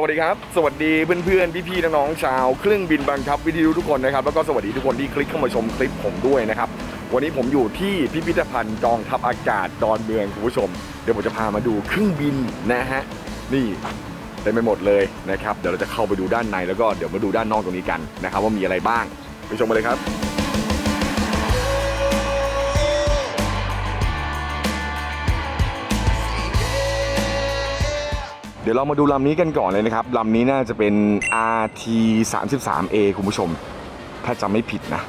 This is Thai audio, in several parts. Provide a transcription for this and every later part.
สวัสดีครับ สวัสดีเพื่อนๆ พี่ๆ น้องๆ ชาวเครื่องบินบังคับวิทยุทุกคนนะครับ แล้วก็สวัสดีทุกคนที่คลิกเข้ามาชมคลิปผมด้วยนะครับ วันนี้ผมอยู่ที่พิพิธภัณฑ์กองทัพอากาศดอนเมืองคุณผู้ชม เดี๋ยวผมจะพามาดูเครื่องบินนะฮะ นี่เต็มไปหมดเลยนะครับ เดี๋ยวเราจะเข้าไปดูด้านในแล้วก็เดี๋ยวมาดูด้านนอกตรงนี้กันนะครับว่ามีอะไรบ้าง ไปชมกันเลยครับ ดี๋ยวเรามาดูลำนี้กันก่อนเลยนะครับลำนี้น่าจะเป็น RT 3 3 A คุณผู้ชม ถ้าจำไม่ผิดนะ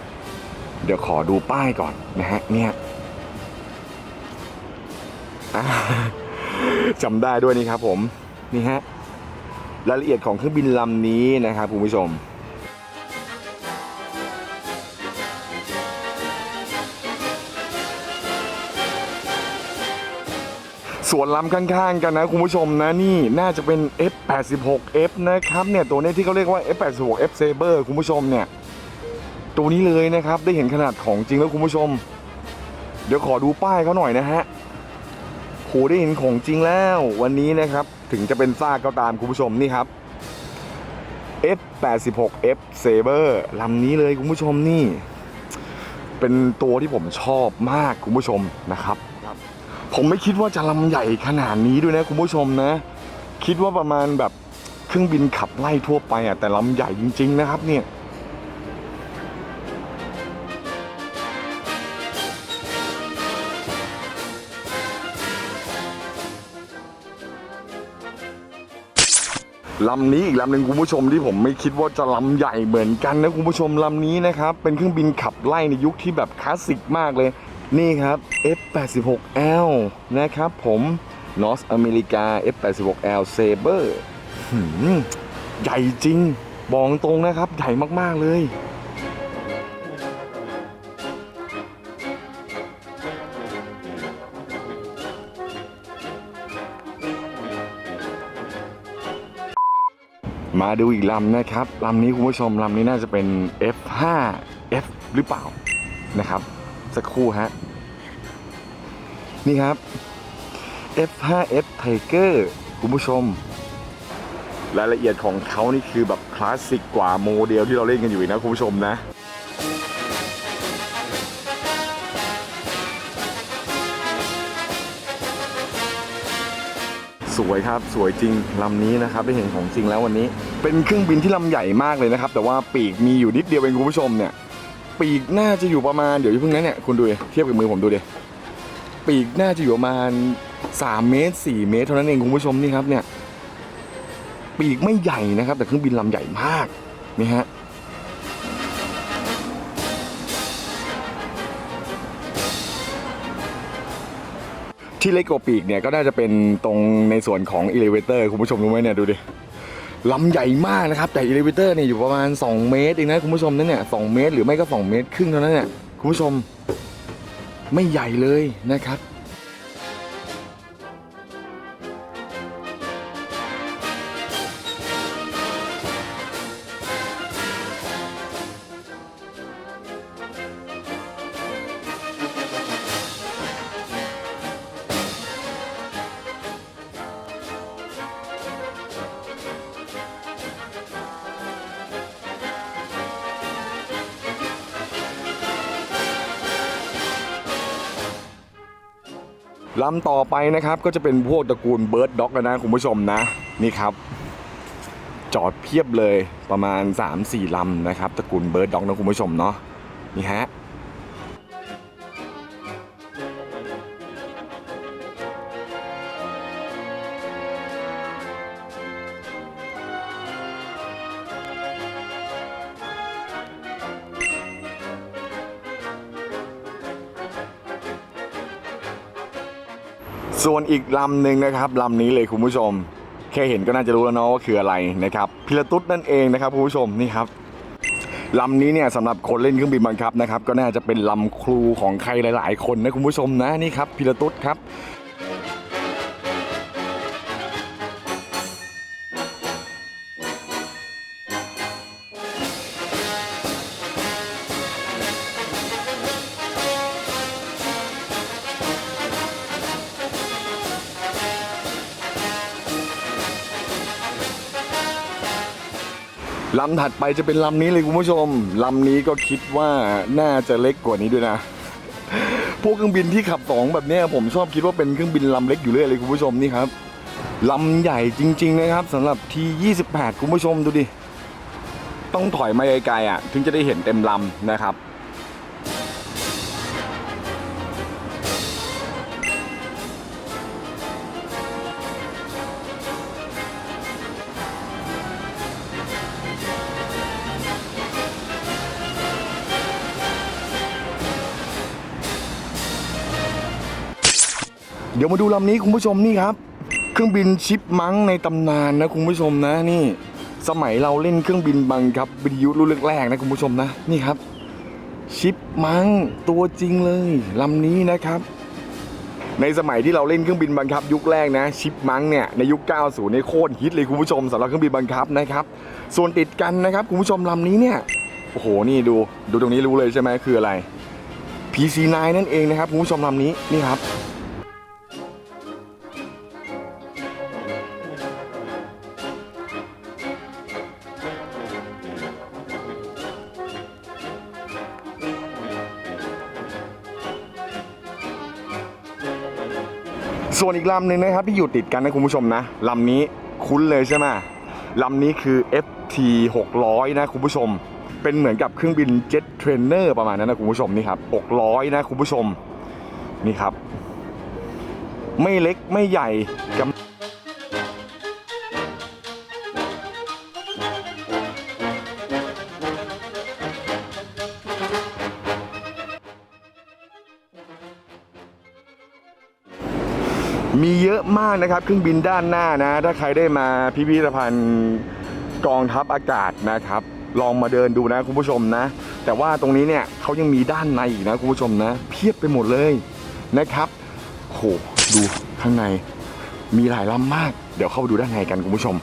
เดี๋ยวขอดูป้ายก่อนนะฮะเนี่ยจำได้ด้วยนี่ครับผม นี่ฮะรายละเอียดของเครื่องบินลำนี้นะครับคุณผู้ชม สวนล้ำข้างๆกันนะคุณผู้ชมนะนี่น่าจะเป็น F86F นะครับเนี่ยตัวนี้ที่เขาเรียกว่า F86F Saber คุณผู้ชมเนี่ยตัวนี้เลยนะครับได้เห็นขนาดของจริงแล้วคุณผู้ชม เดี๋ยวขอดูป้ายเขาหน่อยนะฮะโหได้เห็นของจริงแล้ววันนี้นะครับถึงจะเป็นซากก็ตามคุณผู้ชมนี่ครับ F86F Saber ลำนี้เลยคุณผู้ชมนี่ เป็นตัวที่ผมชอบมากคุณผู้ชมนะครับ ผมไม่คิดว่าจะลำใหญ่ขนาดนี้ด้วยนะคุณผู้ชมนะ คิดว่าประมาณแบบเครื่องบินขับไล่ทั่วไปอะแต่ลำใหญ่จริง ๆ นะครับเนี่ยลำนี้อีกลำหนึ่งคุณผู้ชมที่ผมไม่คิดว่าจะลำใหญ่เหมือนกันนะคุณผู้ชมลำนี้นะครับเป็นเครื่องบินขับไล่ในยุคที่แบบคลาสสิกมากเลย นี่ครับ F86L นะครับผมนอสอเมริกา F86L Saber ใหญ่จริง บอกตรงนะครับ ใหญ่มาก ๆ เลยมาดูอีกลำนะครับ ลำนี้คุณผู้ชม ลำนี้น่าจะเป็น F5F หรือเปล่านะครับ สักครู่ฮะ นี่ครับ F5F Tiger คุณผู้ชม รายละเอียดของเขานี่คือแบบคลาสสิกกว่าโมเดลที่เราเล่นกันอยู่นะคุณผู้ชมนะสวยครับสวยจริงลำนี้นะครับได้เห็นของจริงแล้ววันนี้ เป็นเครื่องบินที่ลำใหญ่มากเลยนะครับ แต่ว่าปีกมีอยู่นิดเดียวเองคุณผู้ชมเนี่ย ปีกน่าจะอยู่ประมาณเดี๋ยวอย่เพิ่งนั้นเนี่ยคุณดูดิเทียบกับมือผมดูดิปีกน่าจะอยู่ประมาณ3เมตร4เมตรเท่านั้นเองคุณผู้ชมนี่ครับเนี่ยปีกไม่ใหญ่นะครับ แต่เครื่องบินลำใหญ่มากนี่ฮะที่เล็กกว่าปีกเนี่ยก็น่าจะเป็นตรงในส่วนของ elevator คุณผู้ชมรู้ไหมเนี่ยดูดิ ลำใหญ่มากนะครับ แต่อีเลเวเตอร์เนี่ยอยู่ประมาณ 2 เมตรเองนะคุณผู้ชมนั่นเนี่ยสเมตร หรือไม่ก็ 2 เมตร ครึ่งเท่านั้นเนี่ยคุณผู้ชมไม่ใหญ่เลยนะครับ ลำต่อไปนะครับก็จะเป็นพวกตระกูลเบิร์ดด็อกนะคุณผู้ชมนะ นี่ครับ จอดเพียบเลยประมาณ 3-4ลำนะครับตระกูลเบิร์ดด็อกนะคุณผู้ชมเนาะนี่ฮะ ส่วนอีกลำหนึ่งนะครับลำนี้เลยคุณผู้ชม แค่เห็นก็น่าจะรู้แล้วเนาะว่าคืออะไรนะครับพิลตุสนั่นเองนะครับคุณผู้ชมนี่ครับลำนี้เนี่ยสำหรับคนเล่นเครื่องบินบังคับนะครับก็น่าจะเป็นลำครูของใครหลาย ๆ คนนะคุณผู้ชมนะนี่ครับพิลตุสครับ ลำถัดไปจะเป็นลำนี้เลยคุณผู้ชม ลำนี้ก็คิดว่าน่าจะเล็กกว่านี้ด้วยนะ พวกเครื่องบินที่ขับสองแบบนี้ผมชอบคิดว่าเป็นเครื่องบินลำเล็กอยู่เรื่อยเลยคุณผู้ชมนี่ครับ ลำใหญ่จริง ๆ นะครับสำหรับที 28 คุณผู้ชมดูดิ ต้องถอยมาไกลๆอะ ถึงจะได้เห็นเต็มลำนะครับ เดี๋ยวมาดูลำนี้คุณผู้ชมนี่ครับ เครื่องบินชิปมังในตำนานนะคุณผู้ชมนะนี่ สมัยเราเล่นเครื่องบินบังคับวิทยุรุ่นแรกๆนะคุณผู้ชมนะนี่ครับ ชิปมังตัวจริงเลยลำนี้นะครับ ในสมัยที่เราเล่นเครื่องบินบังคับ ยุคแรกนะ ชิปมังเนี่ยในยุค 90เนี่ยโคตรฮิตเลยคุณผู้ชมสำหรับเครื่องบินบังคับนะครับ ส่วนติดกันนะครับคุณผู้ชมลำนี้เนี่ยโอ้โหนี่ดูดูตรงนี้รู้เลยใช่ไหมคืออะไร PC9 นั่นเองนะครับคุณผู้ชมลำนี้นี่ครับ ส่วนอีกลำหนึ่งนะครับที่อยู่ติดกันนะคุณผู้ชมนะลำนี้คุ้นเลยใช่ไหมลำนี้คือ FT 600 นะคุณผู้ชม เป็นเหมือนกับเครื่องบินเจ็ตเทรนเนอร์ประมาณนั้นนะคุณผู้ชมนี่ครับ600 นะคุณผู้ชมนี่ครับ ไม่เล็กไม่ใหญ่กำ มีเยอะมากนะครับเครื่องบินด้านหน้านะ ถ้าใครได้มาพิพิธภัณฑ์กองทัพอากาศนะครับ ลองมาเดินดูนะคุณผู้ชมนะ แต่ว่าตรงนี้เนี่ยเขายังมีด้านในอีกนะคุณผู้ชมนะ เพียบไปหมดเลยนะครับโหดูข้างในมีหลายลำมาก เดี๋ยวเข้าไปดูด้านในกันคุณผู้ชม